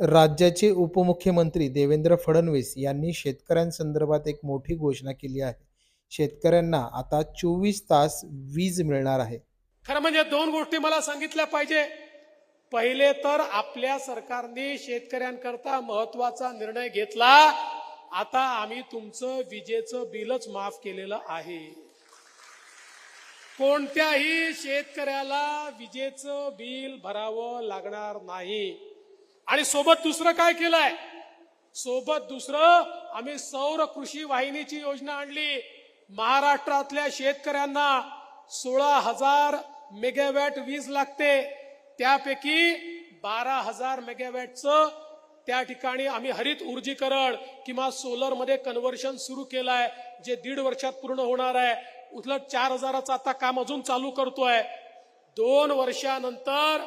राज्याचे उपमुख्यमंत्री देवेंद्र फडणवीस यांनी शेतकऱ्यांसंदर्भात एक मोठी घोषणा केली आहे. शेतकऱ्यांना आता चोवीस तास वीज मिळणार आहे. खरं म्हणजे दोन गोष्टी मला सांगितल्या पाहिजे. पहिले तर आपल्या सरकारने शेतकऱ्यांकरता महत्त्वाचा निर्णय घेतला. आता आम्ही तुमचं विजेचं बिलच माफ केलेलं आहे. कोणत्याही शेतकऱ्याला विजेचं बिल भरावं लागणार नाही. आणि सोबत दुसरं काय केलंय? सोबत दुसरं आम्ही सौर कृषी वाहिनीची योजना आणली. महाराष्ट्रातल्या शेतकऱ्यांना सोळा हजार मेगावॅट वीज लागते. त्यापैकी बारा हजार मेगावॅटचं त्या ठिकाणी आम्ही हरित ऊर्जीकरण किंवा सोलरमध्ये कन्वर्शन कन्व्हर्शन सुरू केलं आहे जे दीड वर्षात पूर्ण होणार आहे. उलट चार हजाराचं आता काम अजून चालू करतोय. दोन वर्षानंतर